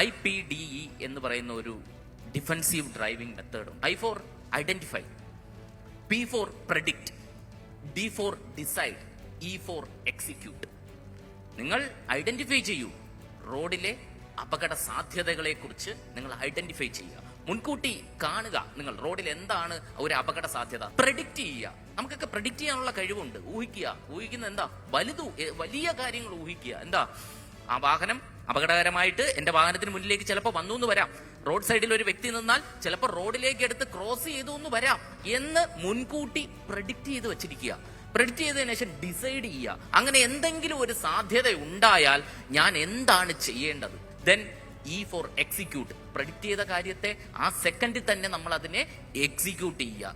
I P D E എന്ന് പറയുന്ന ഒരു defensive driving മെത്തേഡും. I for identify P for predict D for decide E for execute. നിങ്ങൾ identify ചെയ്യൂ. റോഡിലെ അപകട സാധ്യതകളെ കുറിച്ച് നിങ്ങൾ ഐഡന്റിഫൈ ചെയ്യുക. മുൻകൂട്ടി കാണുക നിങ്ങൾ റോഡിൽ എന്താണ് ഒരു അപകട സാധ്യത. പ്രഡിക്റ്റ് ചെയ്യുക. നമുക്കൊക്കെ പ്രഡിക്റ്റ് ചെയ്യാനുള്ള കഴിവുണ്ട്. ഊഹിക്കുക. ഊഹിക്കുന്ന എന്താ? വലുതു വലിയ കാര്യങ്ങൾ ഊഹിക്കുക. എന്താ? ആ വാഹനം അപകടകരമായിട്ട് എന്റെ വാഹനത്തിന് മുന്നിലേക്ക് ചിലപ്പോൾ വന്നു എന്ന് വരാം. റോഡ് സൈഡിൽ ഒരു വ്യക്തി നിന്നാൽ ചിലപ്പോൾ റോഡിലേക്ക് എടുത്ത് ക്രോസ് ചെയ്തു എന്ന് വരാം എന്ന് മുൻകൂട്ടി പ്രഡിക്റ്റ് ചെയ്ത് വെച്ചിരിക്കുക. പ്രെഡിക്റ്റ് ചെയ്തതിനു ശേഷം ഡിസൈഡ് ചെയ്യുക. അങ്ങനെ എന്തെങ്കിലും ഒരു സാധ്യത ഉണ്ടായാൽ ഞാൻ എന്താണ് ചെയ്യേണ്ടത്? Then e for execute predict ചെയ്ത കാര്യത്തെ ആ സെക്കൻഡിൽ തന്നെ നമ്മൾ അതിനെ എക്സിക്യൂട്ട് ചെയ്യുക.